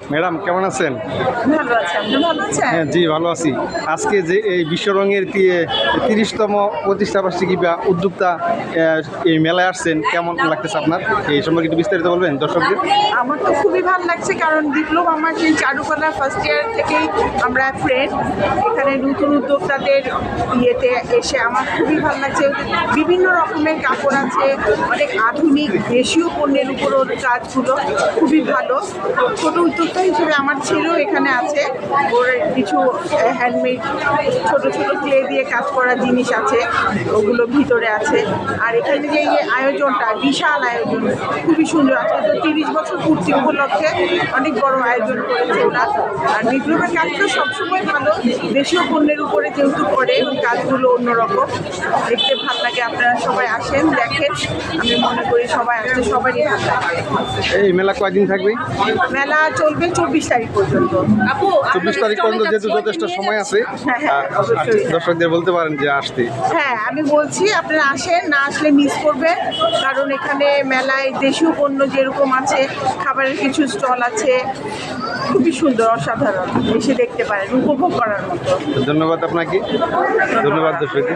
Madam কেমন আছেন? হ্যাঁ জি ভালো আছি। আজকে যে এই বিশ্ব রঙের তিরিশতম প্রতিষ্ঠা বার্ষিকী বা উদ্যোক্তা এই মেলায় আসছেন কেমন লাগতেছে আপনার? এই সম্পর্কে একটু বিস্তারিত বলবেন দর্শকদের? আমার তো খুবই ভালো লাগছে কারণ বিপ্লব আমার সেই চারুকলা ফার্স্ট ইয়ার থেকেই আমরা ফ্রেন্ড এখানে নতুন উদ্যোক্তাদের ইয়েতে এসে আমার খুবই ভালো লাগছে। বিভিন্ন রকমের কাপড় আছে অনেক আধুনিক দেশীয় পণ্যের উপর কাজগুলো খুবই ভালো। ছোট উদ্যোক্তা হিসেবে আমার ছেলেও এখানে আছে। ওর কিছু হ্যান্ডমেড ছোট ছোট ক্লে দিয়ে কাজ করা জিনিস আছে ওগুলো ভিতরে আছে। আর এখানে যে এই আয়োজনটা বিশাল আয়োজন খুবই সুন্দর। আজকে তো তিরিশ বছর পূর্তি উপলক্ষে অনেক বড় আয়োজন করেছে ওরা। আর বিপ্লবের কাজ তো সবসময় ভালো দেশীয় পণ্যের উপরে যেহেতু করে ওই কাজগুলো অন্যরকম। দেখতে ভালো লাগে আপনারা সবাই আসেন দেখেন। আমি মনে করি সবাই আসলে সবারই ভালো লাগে এই মেলা কয়দিন থাকবে? মেলা চলবে চব্বিশ তারিখ পর্যন্ত। আপু চব্বিশ তারিখ পর্যন্ত যেহেতু যথেষ্ট সময় আছে হ্যাঁ, হ্যাঁ, দর্শকদের বলতে পারেন যে আসতে। হ্যাঁ আমি বলছি আপনারা আসেন না আসলে মিস করবেন কারণ এখানে মেলায় দেশীয় পণ্য যেরকম আছে খাবারের কিছু স্টল আছে খুবই সুন্দর অসাধারণ এসে দেখতে পারেন উপভোগ করার মতো। ধন্যবাদ আপনাকে ধন্যবাদ দর্শকদের।